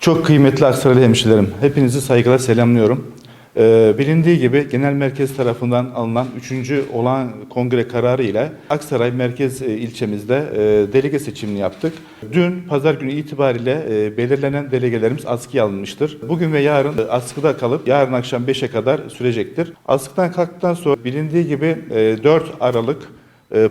Çok kıymetli Aksaraylı hemşirerim, hepinizi saygıyla selamlıyorum. Ee, bilindiği gibi genel merkez tarafından alınan 3. olan kongre kararı ile Aksaray merkez e, ilçemizde e, delege seçimini yaptık. Dün pazar günü itibariyle e, belirlenen delegelerimiz askıya alınmıştır. Bugün ve yarın e, askıda kalıp yarın akşam 5'e kadar sürecektir. Askıdan kalktıktan sonra bilindiği gibi e, 4 Aralık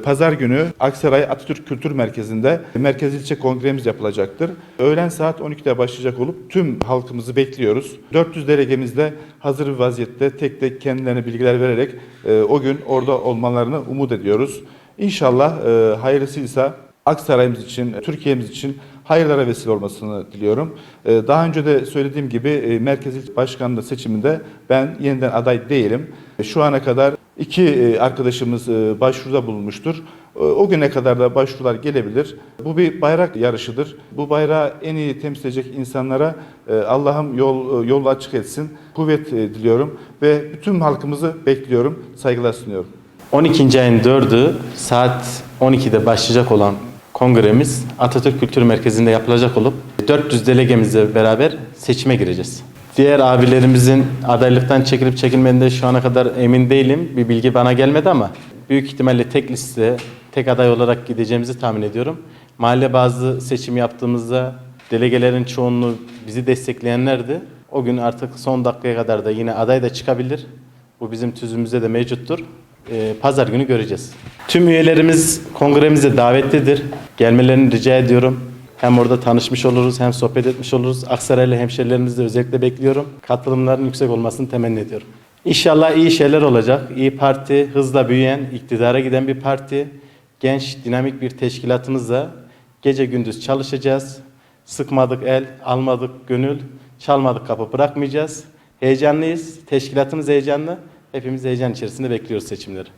Pazar günü Aksaray Atatürk Kültür Merkezi'nde Merkez İlçe Kongremiz yapılacaktır. Öğlen saat 12'de başlayacak olup tüm halkımızı bekliyoruz. 400 delegemiz de hazır bir vaziyette tek tek kendilerine bilgiler vererek e, o gün orada olmalarını umut ediyoruz. İnşallah e, hayırlısıysa Aksaray'ımız için, Türkiye'miz için hayırlara vesile olmasını diliyorum. Ee, Daha önce de söylediğim gibi e, Merkez İl Başkanlığı seçiminde ben yeniden aday değilim. Şu ana kadar iki e, arkadaşımız e, başvuruda bulunmuştur. E, O güne kadar da başvurular gelebilir. Bu bir bayrak yarışıdır. Bu bayrağı en iyi temsil edecek insanlara Allah'ım yol yol açık etsin. Kuvvet diliyorum ve bütün halkımızı bekliyorum. Saygılar sunuyorum. 12. ayın 4'ü saat 12'de başlayacak olan kongremiz Atatürk Kültür Merkezi'nde yapılacak olup 400 delegemizle beraber seçime gireceğiz. Diğer abilerimizin adaylıktan çekilip çekilmediğinde şu ana kadar emin değilim. Bir bilgi bana gelmedi ama büyük ihtimalle tek liste, tek aday olarak gideceğimizi tahmin ediyorum. Mahalle bazı seçim yaptığımızda delegelerin çoğunluğu bizi destekleyenlerdi. O gün artık son dakikaya kadar da yine aday da çıkabilir. Bu bizim tüzüğümüzde de mevcuttur. Ee, Pazar günü göreceğiz. Tüm üyelerimiz kongremize davetlidir. Gelmelerini rica ediyorum. Hem orada tanışmış oluruz hem sohbet etmiş oluruz. Aksaraylı hemşerilerimizi de özellikle bekliyorum. Katılımların yüksek olmasını temenni ediyorum. İnşallah iyi şeyler olacak. İyi Parti hızla büyüyen, iktidara giden bir parti. Genç, dinamik bir teşkilatımızla gece gündüz çalışacağız. Sıkmadık el, almadık gönül, çalmadık kapı bırakmayacağız. Heyecanlıyız. Teşkilatımız heyecanlı. Hepimiz heyecan içerisinde bekliyoruz seçimleri.